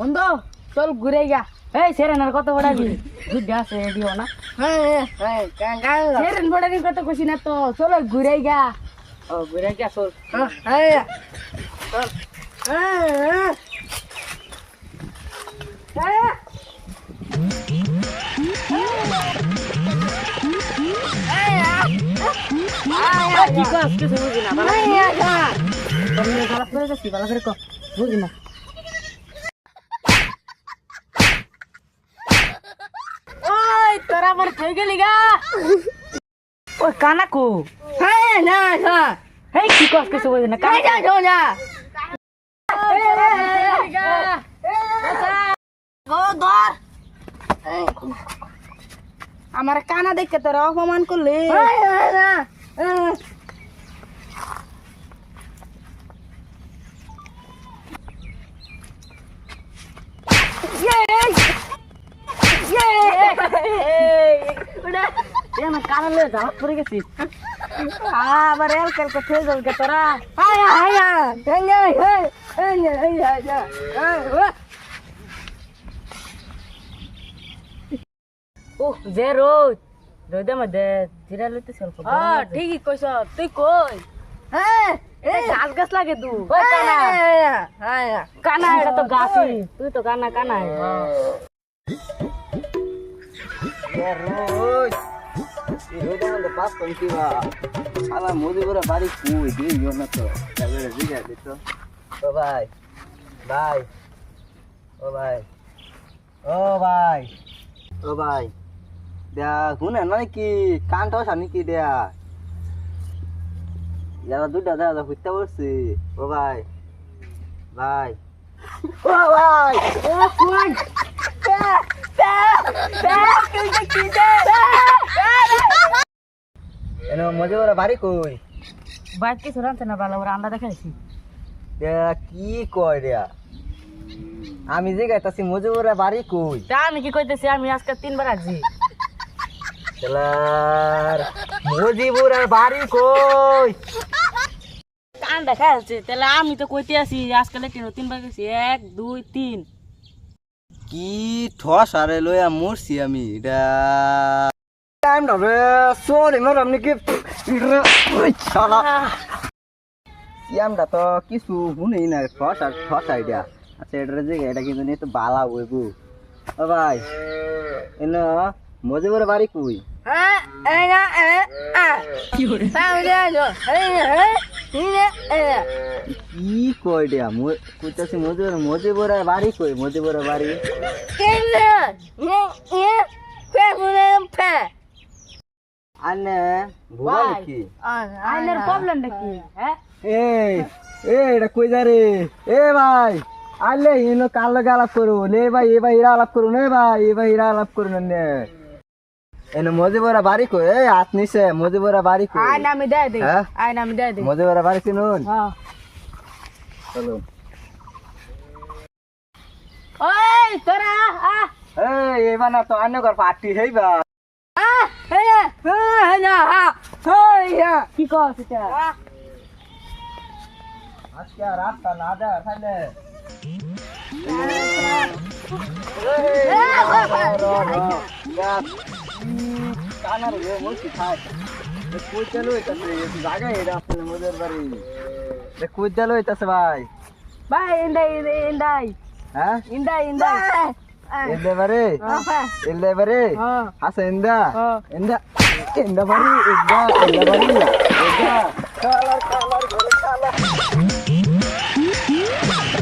বন্ধু চল ঘুরে গা এই সেরেনের কত বড়াবি দুধ আছে দিও না। সেরেন বড়াবি কত খুশি না তো? চলো ঘুরে গা ও ঘুরে গা চল। হ্যাঁ চল। হ্যাঁ হ্যাঁ। কি কস কিছু বুঝি না ভালো করে। কো। বুঝি না ওই তোরা আমার খেয়ে গেলি গা ওই কানা কো হেই কি কস কিছু বুঝি না কানা আমার কানা দেখে তোরা অপমান করলি কানালে ঝাঁক পড়ে গেছি আবার এল কাল কে ফেল কে তোরা আয়া আয়া হেঙ্গে হে হেঙ্গে হে ওহ যে রোদ রোদের মধ্যে জিরা লইতে স্বল্প হ্যাঁ ঠিকই কইছ তুই কই হ্যাঁ এই গাছ গাছ লাগে তু ওই কানা কানা এটা তো গাছই তুই তো কানা কানা রোজ মধ্যে পাস করি কি বা শালা মোদি করে বাড়ি তো ও ভাই ভাই ও ভাই ও ভাই ও ভাই দেয়া শুনে না কি কান ঠাও সানি কি দেয়া যারা দুটা দাদা হইতে বলছি ও ভাই ভাই ও ভাই ও কোন এনো মজে ওরা বাড়ি কই? বাইক কিছু রাখছে না ভালো ওরা আন্ডা দেখাইছি কি কয় দেয়া? আমি যে গাইতাছি মজে ওরা বাড়ি কই? তা আমি কি কইতেছি আমি আজকে তিনবার আসছি। তেলার মজিবুরের বাড়ি কই? কান দেখা যাচ্ছে তাহলে আমি তো কইতে আছি আজকাল তিন তিনবার গেছি। এক দুই তিন। কি ঠস আরে লইয়া মরছি আমি এটা টাইম ধরে সরি মোর আপনি কি শালা ইয়ামটা তো কিছু শুনেই না ঠস আর ঠস আইডিয়া আচ্ছা এটা যে এটা কিন্তু নিয়ে তো বালা হইব ও ভাই এন মজিবুরের বাড়ি কই কি কই দিয়া মজিবুর মজিবুরের বাড়ি কই মজিবুরের বাড়ি আনে প্রবলেমটা কি? হ্যাঁ? এ এটা কই যা রে? এ ভাই আলে ইনো কাল লগে আলাপ করু নে ভাই এ ভাই ইরা আলাপ করু নে ভাই এ ভাই ইরা আলাপ করু নে এনে মজিবরা বাড়ি কই? এই হাত নিছে মজিবরা বাড়ি কই? আমি দেয় দিই হ্যাঁ? আইন আমি দেয় দিই মজিবরা বাড়ি চিনুন হ্যাঁ। চলো। ওই তোরা আ এই এবা না তো আন্য ঘর পার্টি হইবা। কি কস এটা আজকে রাস্তা না দে তাহলে কানার রে খায় কই চালু হইতাছে জায়গা এটা আসলে মোদের বাড়ি কই চালু হইতাছে ভাই ভাই ইন্দাই ইন্দাই হ্যাঁ। ইন্দাই ইন্দাই এন্দে বারে এন্দে বারে হ্যাঁ। হাসে এন্দা in the body, in the body, the body, in the body, in the